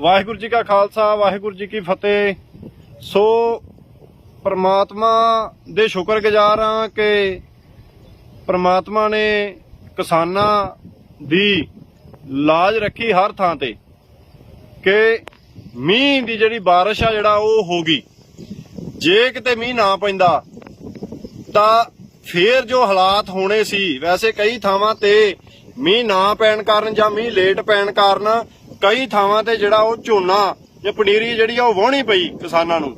ਵਾਹਿਗੁਰੂ ਜੀ ਕਾ ਖਾਲਸਾ, ਵਾਹਿਗੁਰੂ ਜੀ ਕੀ ਫਤਿਹ। ਸੋ ਪ੍ਰਮਾਤਮਾ ਦੇ ਸ਼ੁਕਰਗੁਜ਼ਾਰ ਹਾਂ ਕਿ ਪ੍ਰਮਾਤਮਾ ਨੇ ਕਿਸਾਨਾਂ ਦੀ ਲਾਜ ਰੱਖੀ ਹਰ ਥਾਂ ਤੇ ਕਿ ਮੀਂਹ ਦੀ ਜਿਹੜੀ ਬਾਰਿਸ਼ ਆ ਜਿਹੜਾ ਉਹ ਹੋ ਗਈ। ਜੇ ਕਿਤੇ ਮੀਂਹ ਨਾ ਪੈਂਦਾ ਤਾਂ ਫੇਰ ਜੋ ਹਾਲਾਤ ਹੋਣੇ ਸੀ, ਵੈਸੇ ਕਈ ਥਾਵਾਂ ਤੇ ਮੀਂਹ ਨਾ ਪੈਣ ਕਾਰਨ ਜਾਂ ਮੀਂਹ ਲੇਟ ਪੈਣ ਕਾਰਨ ਕਈ ਥਾਵਾਂ ਤੇ ਜਿਹੜਾ ਉਹ ਝੋਨਾ ਜਾਂ ਪਨੀਰੀ ਜਿਹੜੀ ਆ ਉਹ ਵਾਹਣੀ ਪਈ ਕਿਸਾਨਾਂ ਨੂੰ।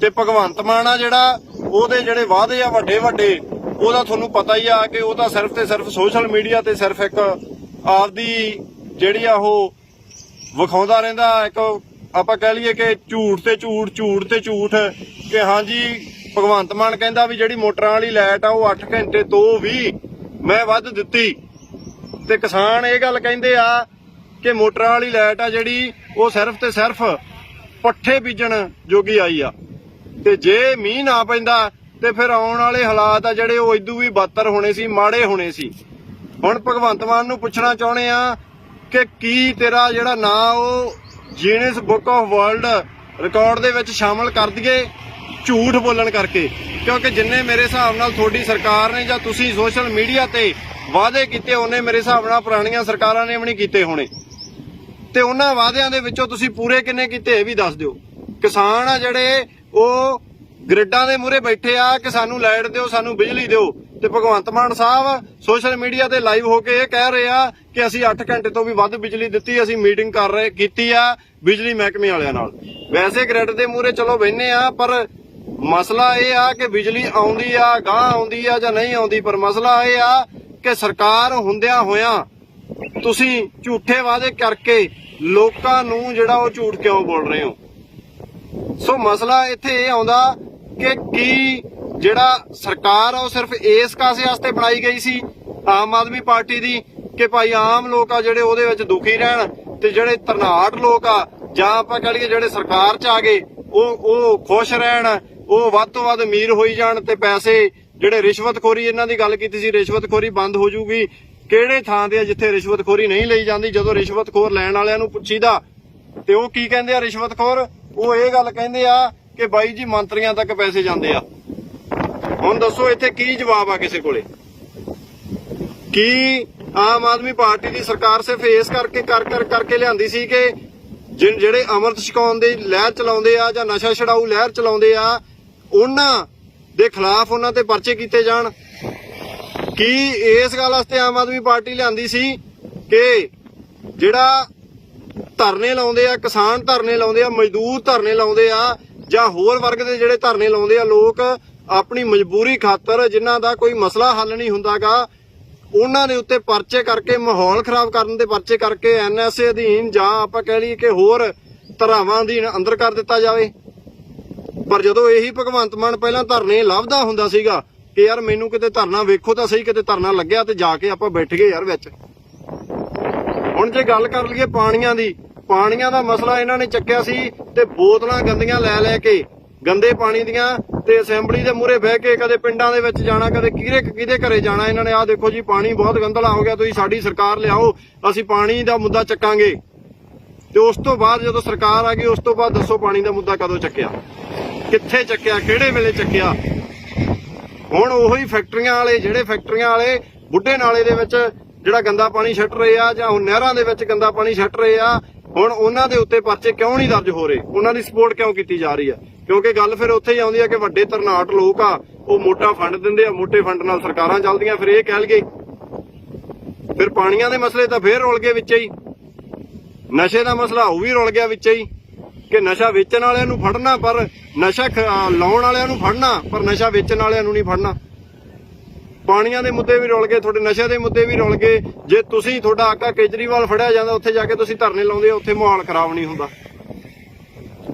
ਤੇ ਭਗਵੰਤ ਮਾਨ ਆ ਜਿਹੜਾ, ਉਹਦੇ ਜਿਹੜੇ ਵਾਅਦੇ ਆ ਵੱਡੇ ਵੱਡੇ, ਉਹਦਾ ਤੁਹਾਨੂੰ ਪਤਾ ਹੀ ਆ ਕਿ ਉਹ ਤਾਂ ਸਿਰਫ ਤੇ ਸਿਰਫ ਸੋਸ਼ਲ ਮੀਡੀਆ ਤੇ ਸਿਰਫ ਇੱਕ ਆਪਦੀ ਜਿਹੜੀ ਆ ਉਹ ਵਿਖਾਉਂਦਾ ਰਹਿੰਦਾ, ਇੱਕ ਆਪਾਂ ਕਹਿ ਲਈਏ ਕਿ ਝੂਠ ਤੇ ਝੂਠ ਝੂਠ ਤੇ ਝੂਠ, ਕਿ ਹਾਂਜੀ, ਭਗਵੰਤ ਮਾਨ ਕਹਿੰਦਾ ਵੀ ਜਿਹੜੀ ਮੋਟਰਾਂ ਵਾਲੀ ਲਾਈਟ ਆ ਉਹ 8 ਘੰਟੇ ਤੋਂ ਵੀ ਮੈਂ ਵੱਧ ਦਿੱਤੀ। ਤੇ ਕਿਸਾਨ ਇਹ ਗੱਲ ਕਹਿੰਦੇ ਆ ਕਿ ਮੋਟਰਾਂ ਵਾਲੀ ਲਾਈਟ ਆ ਜਿਹੜੀ, ਉਹ ਸਿਰਫ ਤੇ ਸਿਰਫ ਪੱਠੇ ਬੀਜਣ ਜੋਗੀ ਆਈ ਆ। ਤੇ ਜੇ ਮੀਂਹ ਨਾ ਪੈਂਦਾ, ਤੇ ਫਿਰ ਆਉਣ ਵਾਲੇ ਹਾਲਾਤ ਆ ਜਿਹੜੇ ਉਹ ਇਦੋਂ ਵੀ ਬਦਤਰ ਹੋਣੇ ਸੀ, ਮਾੜੇ ਹੋਣੇ ਸੀ। ਹੁਣ ਭਗਵੰਤ ਮਾਨ ਨੂੰ ਪੁੱਛਣਾ ਚਾਹੁੰਦੇ ਆ ਕਿ ਕੀ ਤੇਰਾ ਜਿਹੜਾ ਨਾਂ, ਉਹ Guinness book of world record ਦੇ ਵਿੱਚ ਸ਼ਾਮਲ ਕਰ ਦਈਏ ਝੂਠ ਬੋਲਣ ਕਰਕੇ? ਕਿਉਂਕਿ ਜਿੰਨੇ ਮੇਰੇ ਹਿਸਾਬ ਨਾਲ ਤੁਹਾਡੀ ਸਰਕਾਰ ਨੇ ਜਾਂ ਤੁਸੀਂ ਸੋਸ਼ਲ ਮੀਡੀਆ ਤੇ ਵਾਅਦੇ ਕੀਤੇ, ਉਹਨੇ ਮੇਰੇ ਹਿਸਾਬ ਨਾਲ ਪੁਰਾਣੀਆਂ ਸਰਕਾਰਾਂ ਨੇ ਵੀ ਨਹੀਂ ਕੀਤੇ ਹੋਣੇ। ਤੇ ਉਹਨਾਂ ਵਾਅਦਿਆਂ ਦੇ ਵਿੱਚੋਂ ਤੁਸੀਂ ਪੂਰੇ ਕਿੰਨੇ ਕੀਤੇ ਇਹ ਵੀ ਦੱਸ ਦਿਓ। ਕਿਸਾਨ ਆ ਜਿਹੜੇ, ਉਹ ਗ੍ਰਿਡਾਂ ਦੇ ਮੂਹਰੇ ਬੈਠੇ ਆ ਕਿ ਸਾਨੂੰ ਲਾਈਟ ਦਿਓ, ਸਾਨੂੰ ਬਿਜਲੀ ਦਿਓ। ਤੇ ਭਗਵੰਤ ਮਾਨ ਸਾਹਿਬ ਸੋਸ਼ਲ ਮੀਡੀਆ ਤੇ ਲਾਈਵ ਹੋ ਕੇ ਇਹ ਕਹਿ ਰਹੇ ਆ ਕਿ ਅਸੀਂ 8 ਘੰਟੇ ਤੋਂ ਵੀ ਵੱਧ ਬਿਜਲੀ ਦਿੱਤੀ, ਅਸੀਂ ਮੀਟਿੰਗ ਕਰ ਰਹੇ, ਕੀਤੀ ਆ ਬਿਜਲੀ ਮਹਿਕਮੇ ਵਾਲਿਆਂ ਨਾਲ। ਵੈਸੇ ਗ੍ਰਿਡ ਦੇ ਮੂਹਰੇ ਚਲੋ ਬੈਨੇ ਆ, ਪਰ ਮਸਲਾ ਇਹ ਆ ਕਿ ਬਿਜਲੀ ਆਉਂਦੀ ਆ ਗਾਂ ਆਉਂਦੀ ਆ ਜਾਂ ਨਹੀਂ ਆਉਂਦੀ, ਪਰ ਮਸਲਾ ਇਹ ਆ ਕਿ ਸਰਕਾਰ ਹੁੰਦਿਆਂ ਹੋਇਆਂ ਤੁਸੀਂ ਝੂਠੇ ਵਾਅਦੇ ਕਰਕੇ ਲੋਕਾਂ ਨੂੰ ਜਿਹੜਾ ਉਹ ਝੂਠ ਕਿਉਂ ਬੋਲ ਰਹੇ ਹੋ? ਸੋ ਮਸਲਾ ਇੱਥੇ ਇਹ ਆਉਂਦਾ ਕਿ ਕੀ ਜਿਹੜਾ ਸਰਕਾਰ ਆ, ਉਹ ਸਿਰਫ ਇਸ ਕਾਸੇ ਵਾਸਤੇ ਬਣਾਈ ਗਈ ਸੀ, ਆਮ ਆਦਮੀ ਪਾਰਟੀ ਦੀ, ਕਿ ਭਾਈ ਆਮ ਲੋਕ ਆ ਜਿਹੜੇ ਉਹਦੇ ਵਿੱਚ ਦੁਖੀ ਰਹਿਣ ਤੇ ਜਿਹੜੇ ਤਰਨਾਟ ਲੋਕ ਆ, ਜਾਂ ਆਪਾਂ ਕਹ ਲਈਏ ਜਿਹੜੇ ਸਰਕਾਰ 'ਚ ਆ ਗਏ, ਉਹ ਉਹ ਖੁਸ਼ ਰਹਿਣ, ਉਹ ਵੱਧ ਤੋਂ ਵੱਧ ਅਮੀਰ ਹੋਈ ਜਾਣ ਤੇ ਪੈਸੇ ਜਿਹੜੇ ਰਿਸ਼ਵਤਖੋਰੀ ਇਹਨਾਂ ਦੀ ਗੱਲ ਕੀਤੀ ਸੀ, ਰਿਸ਼ਵਤਖੋਰੀ ਬੰਦ ਹੋ ਜੂਗੀ ਕਿਹੜੇ ਥਾਂ ਤੇ ਆ ਜਿੱਥੇ ਰਿਸ਼ਵਤਖੋਰੀ ਨਹੀਂ ਲਈ ਜਾਂਦੀ? ਜਦੋਂ ਰਿਸ਼ਵਤਖੋਰ ਲੈਣ ਵਾਲਿਆਂ ਨੂੰ ਪੁੱਛੀਦਾ, ਤੇ ਉਹ ਕੀ ਕਹਿੰਦੇ ਆ ਰਿਸ਼ਵਤਖੋਰ? ਉਹ ਇਹ ਗੱਲ ਕਹਿੰਦੇ ਆ ਕਿ ਬਾਈ ਜੀ, ਮੰਤਰੀਆਂ ਤੱਕ ਪੈਸੇ ਜਾਂਦੇ ਆ। ਹੁਣ ਦੱਸੋ, ਇੱਥੇ ਕੀ ਜਵਾਬ ਆ ਕਿਸੇ ਕੋਲੇ? ਕੀ ਆਮ ਆਦਮੀ ਪਾਰਟੀ ਦੀ ਸਰਕਾਰ ਸਿਰਫ ਇਸ ਕਰਕੇ, ਕਰ ਕਰ, ਕਰਕੇ ਲਿਆਂਦੀ ਸੀ ਕਿ ਜਿਹੜੇ ਅਮਰਤ ਛਕਾਉਣ ਦੀ ਲਹਿਰ ਚਲਾਉਂਦੇ ਆ ਜਾਂ ਨਸ਼ਾ ਛਡਾਊ ਲਹਿਰ ਚਲਾਉਂਦੇ ਆ, ਉਹਨਾਂ ਦੇ ਖਿਲਾਫ ਉਹਨਾਂ ਤੇ ਪਰਚੇ ਕੀਤੇ ਜਾਣ? ਕੀ ਇਸ ਗੱਲ ਵਾਸਤੇ ਆਮ ਆਦਮੀ ਪਾਰਟੀ ਲਿਆਂਦੀ ਸੀ ਕਿ ਜਿਹੜਾ ਧਰਨੇ ਲਾਉਂਦੇ ਆ, ਕਿਸਾਨ ਧਰਨੇ ਲਾਉਂਦੇ ਆ, ਮਜ਼ਦੂਰ ਧਰਨੇ ਲਾਉਂਦੇ ਆ, ਜਾਂ ਹੋਰ ਵਰਗ ਦੇ ਜਿਹੜੇ ਧਰਨੇ ਲਾਉਂਦੇ ਆ, ਲੋਕ ਆਪਣੀ ਮਜਬੂਰੀ ਖਾਤਰ ਜਿਨ੍ਹਾਂ ਦਾ ਕੋਈ ਮਸਲਾ ਹੱਲ ਨਹੀਂ ਹੁੰਦਾਗਾ, ਉਹਨਾਂ ਦੇ ਉੱਤੇ ਪਰਚੇ ਕਰਕੇ, ਮਾਹੌਲ ਖਰਾਬ ਕਰਨ ਦੇ ਪਰਚੇ ਕਰਕੇ ਐਨਐਸਏ ਅਧੀਨ ਜਾਂ ਆਪਾਂ ਕਹਿ ਲਈਏ ਕਿ ਹੋਰ ਧਰਾਵਾਂ ਅਧੀਨ ਅੰਦਰ ਕਰ ਦਿੱਤਾ ਜਾਵੇ। ਪਰ ਜਦੋਂ ਇਹੀ ਭਗਵੰਤ ਮਾਨ ਪਹਿਲਾਂ ਧਰਨੇ ਲੱਭਦਾ ਹੁੰਦਾ ਸੀਗਾ ਕਿ ਯਾਰ ਮੈਨੂੰ ਕਿਤੇ ਧਰਨਾ ਵੇਖੋ ਤਾਂ ਸਹੀ, ਕਿਤੇ ਧਰਨਾ ਲੱਗਿਆ ਤੇ ਜਾ ਕੇ ਆਪਾਂ ਬੈਠ ਗਏ ਯਾਰ ਵਿੱਚ। ਹੁਣ ਜੇ ਗੱਲ ਕਰ ਲਈਏ ਪਾਣੀਆਂ ਦੀ, ਪਾਣੀਆਂ ਦਾ ਮਸਲਾ ਇਹਨਾਂ ਨੇ ਚੱਕਿਆ ਸੀ ਤੇ ਬੋਤਲਾਂ ਗੰਦੀਆਂ ਲੈ ਲੈ ਕੇ, ਗੰਦੇ ਪਾਣੀ ਦੀਆਂ ਤੇ ਅਸੈਂਬਲੀ ਦੇ ਮੂਹਰੇ ਬਹਿ ਕੇ ਕਦੇ ਪਿੰਡਾਂ ਦੇ ਵਿੱਚ ਜਾਣਾ, ਕਦੇ ਕਿਹਦੇ ਕਿਹਦੇ ਘਰੇ ਜਾਣਾ ਇਹਨਾਂ ਨੇ। ਆਹ ਦੇਖੋ ਜੀ, ਪਾਣੀ ਬਹੁਤ ਗੰਦਲਾ ਹੋ ਗਿਆ, ਤੁਸੀਂ ਸਾਡੀ ਸਰਕਾਰ ਲਿਆਓ, ਅਸੀਂ ਪਾਣੀ ਦਾ ਮੁੱਦਾ ਚੱਕਾਂਗੇ। ਤੇ ਉਸ ਤੋਂ ਬਾਅਦ ਜਦੋਂ ਸਰਕਾਰ ਆ ਗਈ, ਉਸ ਤੋਂ ਬਾਅਦ ਦੱਸੋ ਪਾਣੀ ਦਾ ਮੁੱਦਾ ਕਦੋਂ ਚੱਕਿਆ? ਕਿੱਥੇ ਚੱਕਿਆ, ਕਿਹੜੇ ਵੇਲੇ ਚੱਕਿਆ? ਹੁਣ ਉਹੀ ਫੈਕਟਰੀਆਂ ਵਾਲੇ, ਜਿਹੜੇ ਫੈਕਟਰੀਆਂ ਵਾਲੇ ਬੁੱਢੇ ਨਾਲੇ ਦੇ ਵਿੱਚ ਜਿਹੜਾ ਗੰਦਾ ਪਾਣੀ ਛੱਡ ਰਹੇ ਆ ਜਾਂ ਹੁਣ ਨਹਿਰਾਂ ਦੇ ਵਿੱਚ ਗੰਦਾ ਪਾਣੀ ਛੱਡ ਰਹੇ ਆ, ਹੁਣ ਉਹਨਾਂ ਦੇ ਉੱਤੇ ਪਰਚੇ ਕਿਉਂ ਨਹੀਂ ਦਰਜ ਹੋ ਰਹੇ? ਉਹਨਾਂ ਦੀ ਸਪੋਰਟ ਕਿਉਂ ਕੀਤੀ ਜਾ ਰਹੀ ਆ? ਕਿਉਂਕਿ ਗੱਲ ਫਿਰ ਉੱਥੇ ਹੀ ਆਉਂਦੀ ਆ ਕਿ ਵੱਡੇ ਤਰਨਾਟ ਲੋਕ ਆ, ਉਹ ਮੋਟਾ ਫੰਡ ਦਿੰਦੇ ਆ, ਮੋਟੇ ਫੰਡ ਨਾਲ ਸਰਕਾਰਾਂ ਚੱਲਦੀਆਂ, ਫਿਰ ਇਹ ਕਹਿ ਲਗੇ ਫਿਰ ਪਾਣੀਆਂ ਦੇ ਮਸਲੇ ਤਾਂ ਫੇਰ ਰੁਲ ਗਏ ਵਿੱਚ ਹੀ। ਨਸ਼ੇ ਦਾ ਮਸਲਾ ਉਹ ਵੀ ਰੁਲ ਗਿਆ ਵਿੱਚ ਹੀ। ਕਿ ਨਸ਼ਾ ਵੇਚਣ ਵਾਲਿਆਂ ਨੂੰ ਫੜਨਾ, ਪਰ ਨਸ਼ਾ ਲਾਉਣ ਵਾਲਿਆਂ ਨੂੰ ਫੜਨਾ, ਪਰ ਨਸ਼ਾ ਵੇਚਣ ਵਾਲਿਆਂ ਨੂੰ ਨਹੀਂ ਫੜਨਾ। ਪਾਣੀਆਂ ਦੇ ਮੁੱਦੇ ਵੀ ਰੁਲ ਗਏ, ਤੁਹਾਡੇ ਨਸ਼ੇ ਦੇ ਮੁੱਦੇ ਵੀ ਰੁਲ ਗਏ। ਜੇ ਤੁਸੀਂ ਤੁਹਾਡਾ ਆਕਾ ਕੇਜਰੀਵਾਲ ਫੜਿਆ ਜਾਂਦਾ, ਉੱਥੇ ਜਾ ਕੇ ਤੁਸੀਂ ਧਰਨੇ ਲਾਉਂਦੇ ਹੋ, ਉੱਥੇ ਮਾਹੌਲ ਖਰਾਬ ਨਹੀਂ ਹੁੰਦਾ।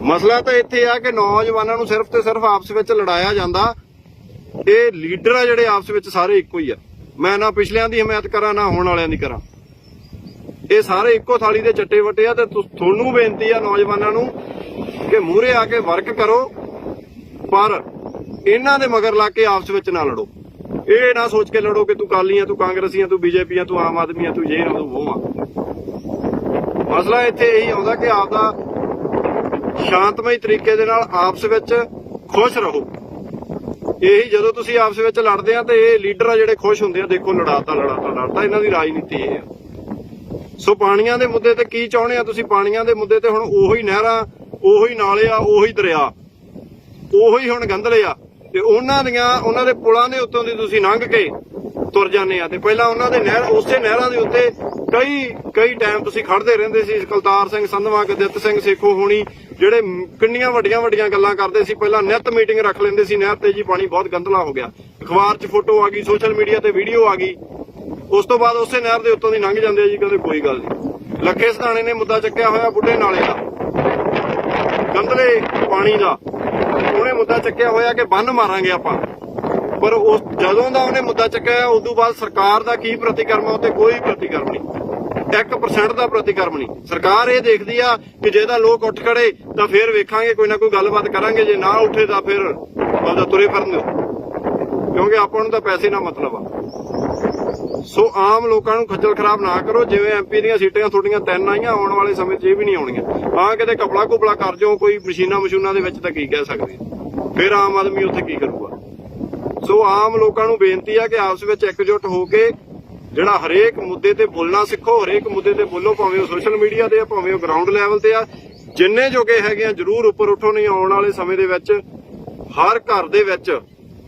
ਮਸਲਾ ਤਾਂ ਇੱਥੇ ਆ ਕਿ ਨੌਜਵਾਨਾਂ ਨੂੰ ਸਿਰਫ ਤੇ ਸਿਰਫ ਆਪਸ ਵਿੱਚ ਲੜਾਇਆ ਜਾਂਦਾ। ਇਹ ਲੀਡਰ ਆ ਜਿਹੜੇ ਆਪਸ ਵਿੱਚ ਸਾਰੇ ਇੱਕੋ ਹੀ ਆ। ਮੈਂ ਨਾ ਪਿਛਲਿਆਂ ਦੀ ਹਮਾਇਤ ਕਰਾਂ, ਨਾ ਹੋਣ ਵਾਲਿਆਂ ਦੀ ਕਰਾਂ। ਇਹ ਸਾਰੇ ਇੱਕੋ ਥਾਲੀ ਦੇ ਚੱਟੇ ਵਟੇ ਆ ਤੇ ਤੁਹਾਨੂੰ ਬੇਨਤੀ ਆ ਨੌਜਵਾਨਾਂ ਨੂੰ ਕਿ ਮੂਹਰੇ ਆ ਕੇ ਵਰਕ ਕਰੋ, ਪਰ ਇਹਨਾਂ ਦੇ ਮਗਰ ਲਾ ਕੇ ਆਪਸ ਵਿੱਚ ਨਾ ਲੜੋ। ਇਹ ਨਾ ਸੋਚ ਕੇ ਲੜੋ ਕਿ ਤੂੰ ਕਾਲੀ ਆ ਤੂੰ ਕਾਂਗਰਸੀ ਆ ਤੂੰ ਬੀਜੇਪੀ ਆ ਤੂੰ ਆਮ ਆਦਮੀ ਆ ਤੂੰ ਜੇ ਆ, ਤੂੰ ਉਹ ਆ। ਮਸਲਾ ਇੱਥੇ ਇਹੀ ਆਉਂਦਾ ਕਿ ਆਪਦਾ ਸ਼ਾਂਤਮਈ ਤਰੀਕੇ ਦੇ ਨਾਲ ਆਪਸ ਵਿੱਚ ਖੁਸ਼ ਰਹੋ। ਇਹੀ ਜਦੋਂ ਤੁਸੀਂ ਆਪਸ ਵਿੱਚ ਲੜਦੇ ਆ ਤੇ ਇਹ ਲੀਡਰ ਆ ਜਿਹੜੇ ਖੁਸ਼ ਹੁੰਦੇ ਆ, ਦੇਖੋ ਲੜਾਤਾ ਲੜਾਤਾ ਲੜਾਤਾ, ਇਹਨਾਂ ਦੀ ਰਾਜਨੀਤੀ ਇਹ ਆ। ਸੋ ਪਾਣੀਆਂ ਦੇ ਮੁੱਦੇ ਤੇ ਕੀ ਚਾਹੁੰਦੇ ਆ ਤੁਸੀਂ? ਪਾਣੀਆਂ ਦੇ ਮੁੱਦੇ ਤੇ ਹੁਣ ਉਹੀ ਨਹਿਰਾਂ, ਉਹੀ ਨਾਲੇ ਆ, ਉਹੀ ਦਰਿਆ, ਉਹੀ ਹੁਣ ਗੰਧਲੇ ਆ। ਤੇ ਉਹਨਾਂ ਦੀਆਂ, ਉਹਨਾਂ ਦੇ ਪੁਲਾਂ ਦੇ ਉੱਤੋਂ ਦੀ ਤੁਸੀਂ ਲੰਘ ਕੇ ਤੁਰ ਜਾਂਦੇ ਆ। ਤੇ ਪਹਿਲਾਂ ਉਹਨਾਂ ਦੇ ਨਹਿਰ, ਉਸੇ ਨਹਿਰਾਂ ਦੇ ਉੱਤੇ ਕਈ ਕਈ ਟਾਈਮ ਤੁਸੀਂ ਖੜਦੇ ਰਹਿੰਦੇ ਸੀ। ਕਲਤਾਰ ਸਿੰਘ, ਸੰਧਵਾ ਗਦਿੱਤ ਸਿੰਘ, ਸੇਖੋ ਹੋਣੀ, ਜਿਹੜੇ ਕਿੰਨੀਆਂ ਵੱਡੀਆਂ ਵੱਡੀਆਂ ਗੱਲਾਂ ਕਰਦੇ ਸੀ। ਪਹਿਲਾਂ ਨਿਤ ਮੀਟਿੰਗ ਰੱਖ ਲੈਂਦੇ ਸੀ। ਨਹਿਰ ਤੇ ਜੀ ਪਾਣੀ ਬਹੁਤ ਗੰਧਲਾ ਹੋ ਗਿਆ। ਅਖਬਾਰ 'ਚ ਫੋਟੋ ਆ ਗਈ ਸੋਸ਼ਲ ਮੀਡੀਆ ਤੇ ਵੀਡੀਓ ਆ ਗਈ। ਉਸ ਤੋਂ ਬਾਅਦ ਉਸੇ ਨਹਿਰ ਦੇ ਉੱਤੋਂ ਦੀ ਲੰਘ ਜਾਂਦੇ ਆ ਜੀ, ਕਹਿੰਦੇ ਕੋਈ ਗੱਲ ਨਹੀਂ। ਲੱਖੇ ਸਧਾਣੇ ਨੇ ਮੁੱਦਾ ਚੱਕਿਆ ਹੋਇਆ ਬੁੱਢੇ ਨਾਲੇ ਦਾ। ਗੰਧਲੇ ਪਾਣੀ ਦਾ। ਉਹਨੇ ਮੁੱਦਾ ਚੱਕਿਆ ਹੋਇਆ ਕਿ ਬੰਨ ਮਾਰਾਂਗੇ ਆਪਾਂ। ਪਰ ਉਸ, ਜਦੋਂ ਦਾ ਉਹਨੇ ਮੁੱਦਾ ਚੱਕਿਆ ਉਸ ਤੋਂ ਬਾਅਦ ਸਰਕਾਰ ਦਾ ਕੀ ਪ੍ਰਤੀਕਰਮ ਆ ਕੋਈ ਪ੍ਰਤੀਕਰਮ ਨਹੀਂ। 1% ਦਾ ਪ੍ਰਤੀਕਰਮ ਨਹੀਂ। ਸਰਕਾਰ ਇਹ ਦੇਖਦੀ ਆ ਕਿ ਜੇ ਤਾਂ ਲੋਕ ਉੱਠ ਖੜੇ, ਤਾਂ ਫਿਰ ਵੇਖਾਂਗੇ, ਕੋਈ ਨਾ ਕੋਈ ਗੱਲਬਾਤ ਕਰਾਂਗੇ। ਜੇ ਨਾ ਉੱਠੇ, ਤਾਂ ਫਿਰ ਉਹਦਾ ਤੁਰੇ ਫਿਰਨ ਦਿਓ। ਕਿਉਂਕਿ ਆਪਾਂ ਨੂੰ ਤਾਂ ਪੈਸੇ ਨਾਲ ਮਤਲਬ ਆ। ਸੋ ਆਮ ਲੋਕਾਂ ਨੂੰ ਖੱਜਲ ਖਰਾਬ ਨਾ ਕਰੋ, ਜਿਵੇਂ ਐਮਪੀ ਦੀਆਂ ਸੀਟਾਂ ਤੁਹਾਡੀਆਂ ਤਿੰਨ ਆਈਆਂ, ਆਉਣ ਵਾਲੇ ਸਮੇਂ 'ਚ ਇਹ ਵੀ ਨਹੀਂ ਆਉਣੀਆਂ। ਹਾਂ, ਕਿਤੇ ਕਪੜਾ ਕੁਪੜਾ ਕਰ ਜਾਓ, ਕੋਈ ਮਸ਼ੀਨਾਂ ਮਸ਼ੂਨਾਂ ਦੇ ਵਿੱਚ ਤਾਂ ਕੀ ਕਹਿ ਸਕਦੇ ਫਿਰ ਆਮ ਆਦਮੀ ਉੱਥੇ ਕੀ ਕਰੂਗਾ? ਸੋ ਆਮ ਲੋਕਾਂ ਨੂੰ ਬੇਨਤੀ ਆ ਕਿ ਆਪਸ ਵਿੱਚ ਇਕਜੁੱਟ ਹੋ ਕੇ ਜਿਹੜਾ ਹਰੇਕ ਮੁੱਦੇ ਤੇ ਬੋਲਣਾ ਸਿੱਖੋ, ਹਰੇਕ ਮੁੱਦੇ ਤੇ ਬੋਲੋ, ਭਾਵੇਂ ਉਹ ਸੋਸ਼ਲ ਮੀਡੀਆ ਤੇ ਆ, ਭਾਵੇਂ ਉਹ ਗਰਾਊਂਡ ਲੈਵਲ ਤੇ ਆ। ਜਿੰਨੇ ਜੋਗੇ ਹੈਗੇ ਆ, ਜਰੂਰ ਉੱਪਰ ਉੱਠੋ, ਨਹੀਂ ਆਉਣ ਵਾਲੇ ਸਮੇਂ ਦੇ ਵਿੱਚ ਹਰ ਘਰ ਦੇ ਵਿੱਚ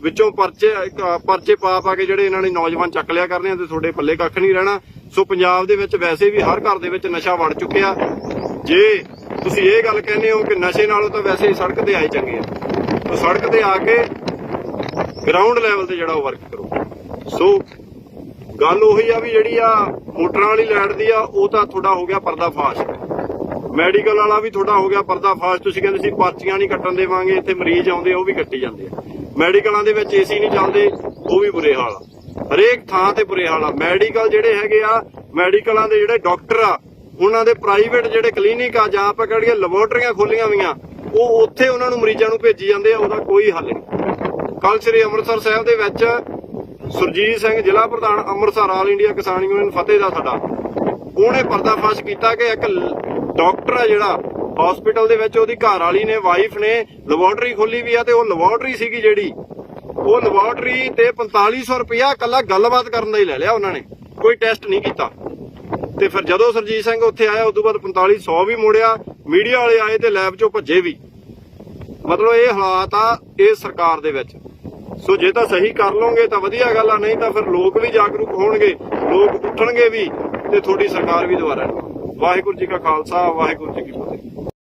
ਵਿੱਚੋਂ ਪਰਚੇ ਪਰਚੇ ਪਾ ਪਾ ਕੇ ਜਿਹੜੇ ਇਹਨਾਂ ਨੇ ਨੌਜਵਾਨ ਚੱਕ ਲਿਆ ਕਰਨੇ ਆ ਤੇ ਤੁਹਾਡੇ ਪੱਲੇ ਕੱਖ ਨਹੀਂ ਰਹਿਣਾ। ਸੋ ਪੰਜਾਬ ਦੇ ਵਿੱਚ ਵੈਸੇ ਵੀ ਹਰ ਘਰ ਦੇ ਵਿੱਚ ਨਸ਼ਾ ਵੜ ਚੁੱਕਿਆ। ਜੇ ਤੁਸੀਂ ਇਹ ਗੱਲ ਕਹਿੰਦੇ ਹੋ ਕਿ ਨਸ਼ੇ ਨਾਲੋਂ ਤਾਂ ਵੈਸੇ ਹੀ ਸੜਕ ਤੇ ਆਏ ਚੰਗੇ ਆ। ਤਾਂ ਸੜਕ ਤੇ ਆ ਕੇ ਗਰਾਊਂਡ ਲੈਵਲ ਤੇ ਜਿਹੜਾ ਉਹ ਵਰਕ ਕਰੋ। ਸੋ ਗੱਲ ਉਹੀ ਆ ਵੀ ਜਿਹੜੀ ਆ ਮੋਟਰਾਂ ਵਾਲੀ ਲੈਟ ਦੀ ਆ, ਉਹ ਤਾਂ ਤੁਹਾਡਾ ਹੋ ਗਿਆ ਪਰਦਾਫਾਸ਼। ਮੈਡੀਕਲ ਵਾਲਾ ਵੀ ਤੁਹਾਡਾ ਹੋ ਗਿਆ ਪਰਦਾਫਾਸ਼। ਤੁਸੀਂ ਕਹਿੰਦੇ ਸੀ ਪਰਚੀਆਂ ਨਹੀਂ ਕੱਟਣ ਦੇਵਾਂਗੇ, ਇੱਥੇ ਮਰੀਜ਼ ਆਉਂਦੇ ਉਹ ਵੀ ਕੱਟੀ ਜਾਂਦੇ ਆ। ਮੈਡੀਕਲਾਂ ਦੇ ਵਿੱਚ ਏਸੀ ਨਹੀਂ ਚੱਲਦੇ, ਉਹ ਵੀ ਬੁਰੇ ਹਾਲ ਆ। ਹਰੇਕ ਥਾਂ ਤੇ ਬੁਰੇ ਹਾਲ ਆ। ਮੈਡੀਕਲ ਜਿਹੜੇ ਹੈਗੇ ਆ, ਮੈਡੀਕਲਾਂ ਦੇ ਜਿਹੜੇ ਡਾਕਟਰ ਆ, ਉਹਨਾਂ ਦੇ ਪ੍ਰਾਈਵੇਟ ਜਿਹੜੇ ਕਲੀਨਿਕ ਆ, ਜਾਂ ਆਪਾਂ ਕਿਹੜੀਆਂ ਲੈਬੋਰਟਰੀਆਂ ਖੋਲੀਆਂ ਹੋਈਆਂ, ਉਹ ਉੱਥੇ ਉਹਨਾਂ ਨੂੰ ਮਰੀਜ਼ਾਂ ਨੂੰ ਭੇਜੀ ਜਾਂਦੇ ਆ, ਉਹਦਾ ਕੋਈ ਹੱਲ ਨਹੀਂ। ਕੱਲ ਸ੍ਰੀ ਅੰਮ੍ਰਿਤਸਰ ਸਾਹਿਬ ਦੇ ਵਿੱਚ ਸੁਰਜੀਤ ਸਿੰਘ, ਜ਼ਿਲ੍ਹਾ ਪ੍ਰਧਾਨ Amritsar all India Kisan union ਫਤਿਹ ਦਾ ਸਾਡਾ। ਉਹਨੇ ਪਰਦਾਫਾਸ਼ ਕੀਤਾ ਕਿ ਇੱਕ ਡਾਕਟਰ ਆ ਜਿਹੜਾ ਹਸਪੀਟਲ ਦੇ ਵਿੱਚ ਉਹਦੀ ਘਰ ਵਾਲੀ ਨੇ ਵਾਈਫ ਨੇ ਲੈਬੋਰਟਰੀ ਖੋਲੀ ਵੀ ਆ ਤੇ ਉਹ ਲੈਬੋਰਟਰੀ ਸੀਗੀ ਜਿਹੜੀ, ਉਹ ਲੈਬੋਰਟਰੀ ਤੇ 4500 ਰੁਪਇਆ ਕੱਲਾ ਗੱਲਬਾਤ ਕਰਨ ਦਾ ਹੀ ਲੈ ਲਿਆ ਉਹਨਾਂ ਨੇ, ਕੋਈ ਟੈਸਟ ਨਹੀਂ ਕੀਤਾ। ਤੇ ਫਿਰ ਜਦੋਂ ਸਰਜੀਤ ਸਿੰਘ ਉੱਥੇ ਆਇਆ ਉਸ ਤੋਂ ਬਾਅਦ 4500 ਵੀ ਮੋੜਿਆ ਮੀਡੀਆ ਵਾਲੇ ਆਏ ਤੇ ਲੈਬ ਚੋਂ ਭੱਜੇ ਵੀ। ਮਤਲਬ ਇਹ ਹਾਲਾਤ ਆ, ਇਹ ਸਰਕਾਰ ਦੇ ਵਿੱਚ। ਸੋ ਜੇ ਤਾਂ ਸਹੀ ਕਰ ਲਓਗੇ ਤਾਂ ਵਧੀਆ ਗੱਲ ਆ, ਨਹੀਂ ਤਾਂ ਫਿਰ ਲੋਕ ਵੀ ਜਾਗਰੂਕ ਹੋਣਗੇ, ਲੋਕ ਉੱਠਣਗੇ ਵੀ ਤੇ ਤੁਹਾਡੀ ਸਰਕਾਰ ਵੀ ਦੁਬਾਰਾ। ਵਾਹਿਗੁਰੂ ਜੀ ਕਾ ਖਾਲਸਾ, ਵਾਹਿਗੁਰੂ ਜੀ ਕੀ